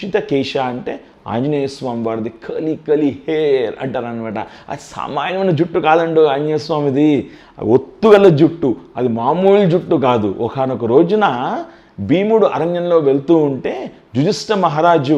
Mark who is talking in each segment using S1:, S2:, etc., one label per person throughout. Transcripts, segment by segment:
S1: కుంచిత కేశ అంటే ఆంజనేయ స్వామి వారిది కలి కలి హేర్ అంటారు అనమాట అది సామాన్యమైన జుట్టు కాదండు ఆంజనేయ స్వామిది. ఒత్తుగల జుట్టు. అది మామూలు జుట్టు కాదు. ఒకనొక రోజున భీముడు అరణ్యంలో వెళ్తూ ఉంటే జుజిష్ట మహారాజు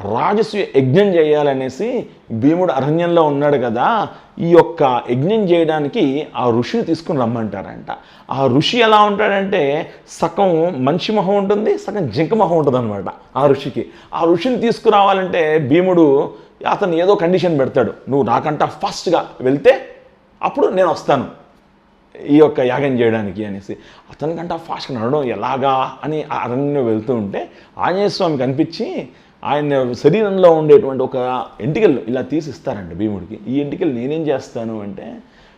S1: రాజసు యజ్ఞం చేయాలనేసి భీముడు అరణ్యంలో ఉన్నాడు కదా ఈ యొక్క యజ్ఞం చేయడానికి ఆ ఋషిని తీసుకుని రమ్మంటారంట. ఆ ఋషి ఎలా ఉంటాడంటే సగం మనిషి మొహం ఉంటుంది సగం జింక మొహం ఉంటుంది అనమాట ఆ ఋషికి. ఆ ఋషిని తీసుకురావాలంటే భీముడు అతను ఏదో కండిషన్ పెడతాడు నువ్వు నాకంట ఫాస్ట్గా వెళ్తే అప్పుడు నేను వస్తాను. ఈ యొక్క యాగం చేయడానికి అనేసి అతనికంట ఫాస్ట్గా నడవడం ఎలాగా అని ఆ వెళ్తూ ఉంటే ఆంజనేయ స్వామికి కనిపించి ఆయన శరీరంలో ఉండేటువంటి ఒక ఎంటికలు ఇలా తీసి ఇస్తారండి భీముడికి. ఈ ఎంటికలు నేనేం చేస్తాను అంటే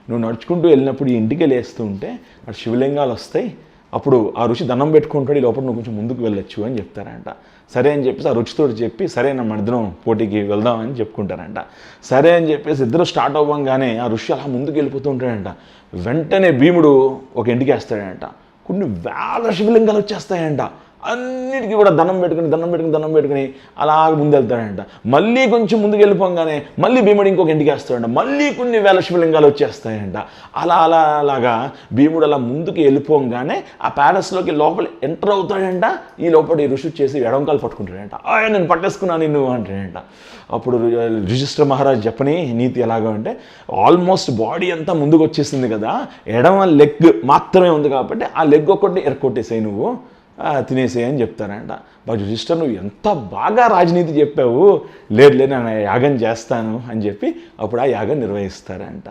S1: నువ్వు నడుచుకుంటూ వెళ్ళినప్పుడు ఈ ఎంటికలు వేస్తూ ఉంటే అక్కడ శివలింగాలు వస్తాయి అప్పుడు ఆ రుచి దండం పెట్టుకుంటాడు ఈ లోపల నువ్వు కొంచెం ముందుకు వెళ్ళొచ్చు అని చెప్తారంట. సరే అని చెప్పేసి ఆ రుచితో చెప్పి సరే నా మనిద్దరం పోటీకి వెళ్దామని చెప్పుకుంటారంట. సరే అని చెప్పేసి ఇద్దరు స్టార్ట్ అవ్వంగానే ఆ ఋషి అలా ముందుకు వెళ్ళిపోతూ ఉంటాడంట. వెంటనే భీముడు ఒక ఇంటికి వేస్తాడంట కొన్ని వేల శివలింగాలు వచ్చేస్తాయంట. అన్నిటికీ కూడా దండం పెట్టుకుని దండం పెట్టుకుని దండం పెట్టుకుని అలా ముందు వెళ్తాడంట మళ్ళీ కొంచెం ముందుకు వెళ్ళిపోగానే మళ్ళీ భీముడు ఇంకొక ఇంటికి వేస్తాడంట. మళ్ళీ కొన్ని వేల శివలింగాలు వచ్చేస్తాయంట. అలా అలా అలాగా భీముడు అలా ముందుకు వెళ్ళిపోగానే ఆ ప్యాలెస్లోకి లోపల ఎంటర్ అవుతాడంట. ఈ లోపల ఈ ఋషి చేసి ఎడంకాలు పట్టుకుంటాడంట. ఆయన నేను పట్టేసుకున్నాను నిన్ను అంటాడంట. అప్పుడు రిజిస్టర్ మహారాజ్ చెప్పని నీతి ఎలాగా అంటే ఆల్మోస్ట్ బాడీ అంతా ముందుకు వచ్చేసింది కదా. ఎడమ లెగ్ మాత్రమే ఉంది కాబట్టి ఆ లెగ్ ఒక్కటి ఎరకొట్టేసాయి నువ్వు. తినేసేయని చెప్తారంట. బట్ సిస్టర్ నువ్వు ఎంత బాగా రాజనీతి చెప్పావు. లేదు లేదు నేను యాగం చేస్తాను అని చెప్పి అప్పుడు ఆ యాగం నిర్వహిస్తారంట.